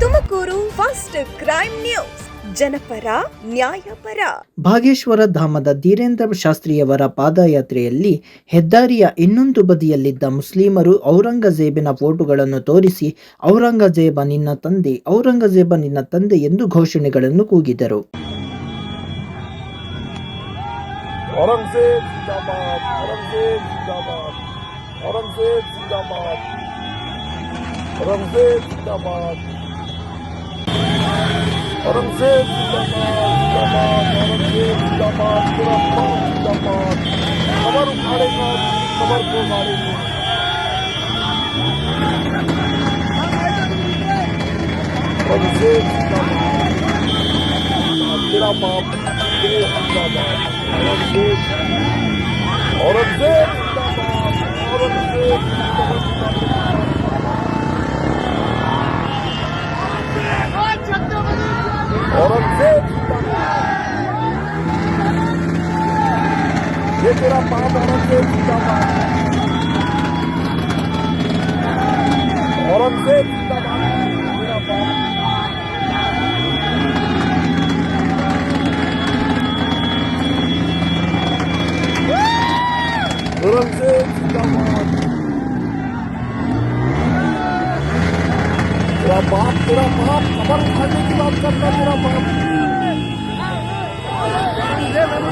Tumakuru crime ಜನಪರ ನ್ಯಾಯಪರ ಭಾಗೇಶ್ವರ ಧಾಮದ ಧೀರೇಂದ್ರ ಶಾಸ್ತ್ರಿಯವರ ಪಾದಯಾತ್ರೆಯಲ್ಲಿ ಹೆದ್ದಾರಿಯ ಇನ್ನೊಂದು ಬದಿಯಲ್ಲಿದ್ದ ಮುಸ್ಲಿಮರು ಔರಂಗಜೇಬಿನ ಫೋಟೋಗಳನ್ನು ತೋರಿಸಿ ಔರಂಗಜೇಬ ನಿನ್ನ ತಂದೆ ಔರಂಗಜೇಬ ನಿನ್ನ ತಂದೆ ಎಂದು ಘೋಷಣೆಗಳನ್ನು ಕೂಗಿದರು অরঙ্গজেব জিন্দাবাদ অরঙ্গজেব জিন্দাবাদ অরঙ্গজেব জিন্দাবাদ অরঙ্গজেব জিন্দাবাদ খুরাফান জিন্দাবাদ খবর উঠাড়ে না খবর কো মারে না অরঙ্গজেব জিন্দাবাদ তেরা বাপ তেরে হামদাবাদ অরঙ্গজেব অরঙ্গজেব ये तेरा पाप औरंगजेब जीता पाप औरंगजेब जीता पाप मेरा पाप औरंगजेब जिंदाबाद तेरा बाप तेरा बाप खबर उठाने की बात करता तेरा पाप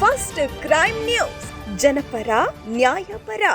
ಫಸ್ಟ್ ಕ್ರೈಮ್ ನ್ಯೂಸ್ ಜನಪರ ನ್ಯಾಯಪರ